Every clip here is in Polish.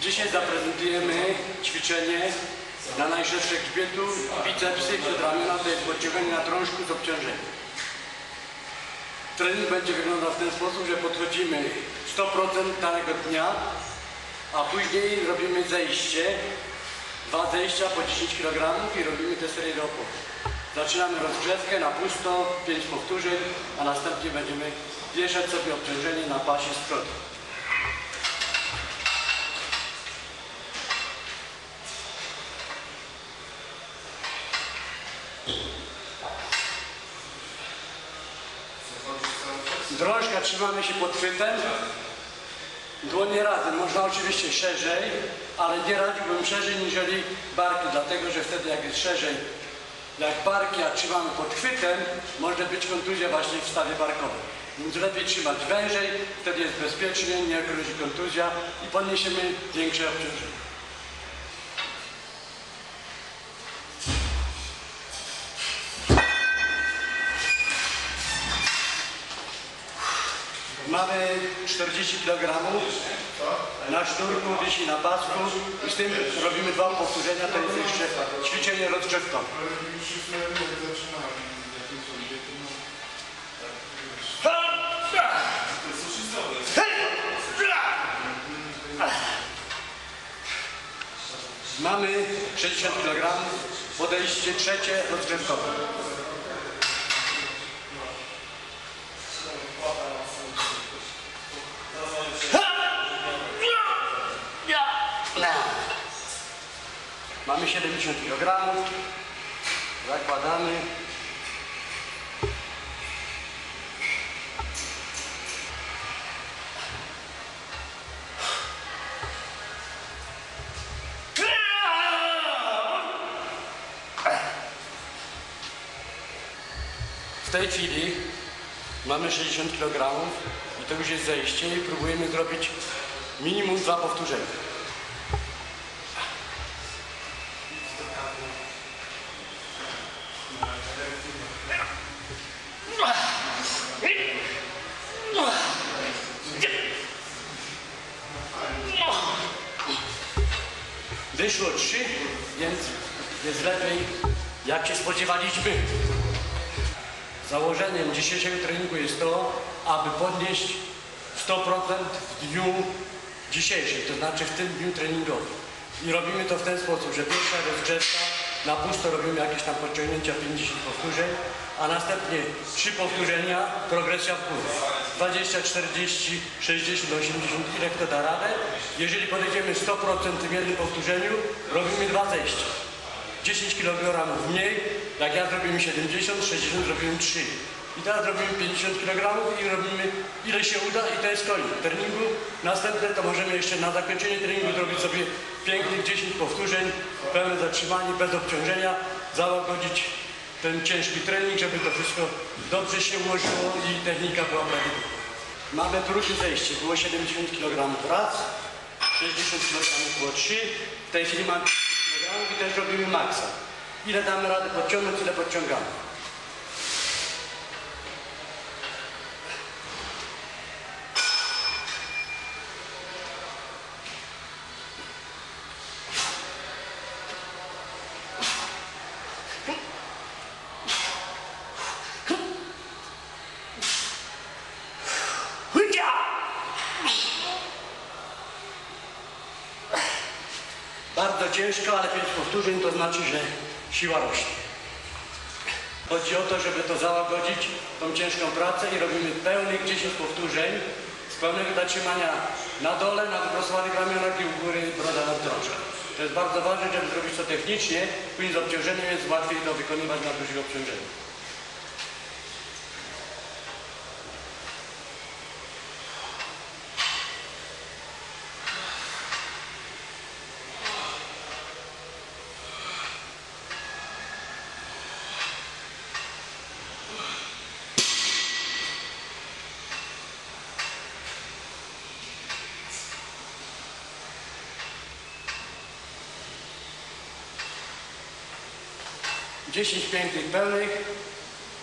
Dzisiaj zaprezentujemy ćwiczenie na najszersze grzbietu, bicepsy, przedramiona, to jest podciąganie na trążku z obciążeniem. Trening będzie wyglądał w ten sposób, że podchodzimy 100% danego dnia, a później robimy zejście, dwa zejścia po 10 kg i robimy tę serię do oporu. Zaczynamy rozgrzewkę na pusto, 5 powtórzeń, a następnie będziemy wieszać sobie obciążenie na pasie z przodu. Drążka trzymamy się pod chwytem. Dłonie razem. Można oczywiście szerzej, ale nie radziłbym szerzej niżeli barki, dlatego że wtedy jak jest szerzej, jak barki, a trzymamy pod chwytem, może być kontuzja właśnie w stawie barkowym. Więc lepiej trzymać wężej, wtedy jest bezpiecznie, nie grozi kontuzja i podniesiemy większe obciążenie. Mamy 40 kg na sznurku, wisi na pasku i z tym robimy dwa powtórzenia, to jest jeszcze ćwiczenie rozgrzewkowe. Mamy 60 kg, podejście trzecie rozgrzewkowe. Mamy 70 kg. Zakładamy. W tej chwili mamy 60 kg i to już jest zejście i próbujemy zrobić minimum dwa powtórzenia. Trzy, więc jest lepiej, jak się spodziewaliśmy. Założeniem dzisiejszego treningu jest to, aby podnieść 100% w dniu dzisiejszym, to znaczy w tym dniu treningowym. I robimy to w ten sposób, że pierwsza rozgrzewka, na pusto robimy jakieś tam podciągnięcia 50 powtórzeń, a następnie 3 powtórzenia, progresja w górę. 20, 40, 60, 80, ile kto da radę. Jeżeli podejdziemy 100% w jednym powtórzeniu, robimy dwa zejścia. 10 kg mniej, jak ja zrobimy 70, 60 zrobimy 3. I teraz robimy 50 kg i robimy ile się uda i to jest koniec treningu. Następne to możemy jeszcze na zakończenie treningu zrobić sobie pięknych 10 powtórzeń, pełne zatrzymanie, bez obciążenia, załagodzić ten ciężki trening, żeby to wszystko dobrze się ułożyło i technika była prawidłowa. Mamy drugie zejście, było 70 kg raz, 60 kg było 3, w tej chwili mamy 50 kg i też robimy maksa. Ile damy radę podciągnąć, ile podciągamy. Ciężko, ale 5 powtórzeń to znaczy, że siła rośnie. Chodzi o to, żeby to załagodzić, tą ciężką pracę i robimy pełnych 10 powtórzeń z pełnego zatrzymania na dole, na wyprostowanych ramionach i u góry broda nad drążką. To jest bardzo ważne, żeby zrobić to technicznie, później z obciążeniem jest łatwiej to wykonywać na dużych obciążeniach. Dziesięć pięknych pełnych.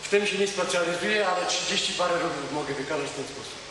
W tym się nie specjalizuję, ale 30 parę ruchów mogę wykonać w ten sposób.